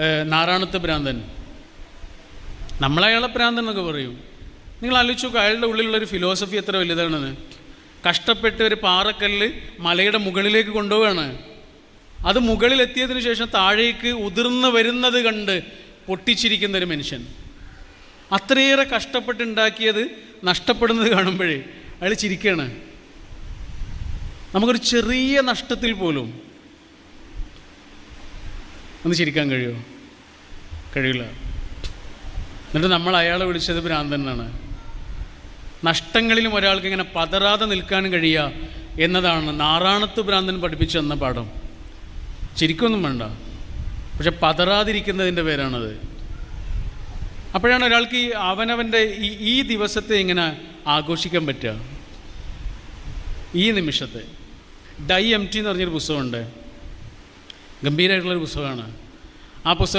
നാറാണത്ത് ഭ്രാന്തൻ. നമ്മളയാളെ ഭ്രാന്തൻ എന്നൊക്കെ പറയും. നിങ്ങൾ ആലോചിച്ചു അയാളുടെ ഉള്ളിലുള്ളൊരു ഫിലോസഫി എത്ര വലുതാണെന്ന്. കഷ്ടപ്പെട്ട് ഒരു പാറക്കല്ല് മലയുടെ മുകളിലേക്ക് കൊണ്ടുപോവാണ് അത് മുകളിലെത്തിയതിനു ശേഷം താഴേക്ക് ഉതിർന്ന് വരുന്നത് കണ്ട് പൊട്ടിച്ചിരിക്കുന്ന ഒരു മനുഷ്യൻ. അത്രയേറെ കഷ്ടപ്പെട്ടുണ്ടാക്കിയത് നഷ്ടപ്പെടുന്നത് കാണുമ്പോഴേ അയാൾ ചിരിക്കുകയാണ്. നമുക്കൊരു ചെറിയ നഷ്ടത്തിൽ പോലും ഒന്ന് ചിരിക്കാൻ കഴിയുമോ കഴിയില്ല. എന്നിട്ട് നമ്മൾ അയാളെ വിളിച്ചത് ഭ്രാന്തൻ എന്നാണ്. നഷ്ടങ്ങളിലും ഒരാൾക്ക് ഇങ്ങനെ പതറാതെ നിൽക്കാൻ കഴിയുക എന്നതാണ് നാറാണത്ത് ഭ്രാന്തൻ പഠിപ്പിച്ചു തന്ന പാഠം. ചിരിക്കൊന്നും വേണ്ട. പക്ഷെ പതറാതിരിക്കുന്നതിന്റെ പേരാണത്. അപ്പോഴാണ് ഒരാൾക്ക് ഈ അവനവന്റെ ഈ ഈ ദിവസത്തെ ഇങ്ങനെ ആഘോഷിക്കാൻ പറ്റുക. ഈ നിമിഷത്തെ. ഡൈ എം ടി എന്ന് പറഞ്ഞൊരു പുസ്തകമുണ്ട്. ഗംഭീരമായിട്ടുള്ളൊരു പുസ്തകമാണ്. ആ പുസ്തകം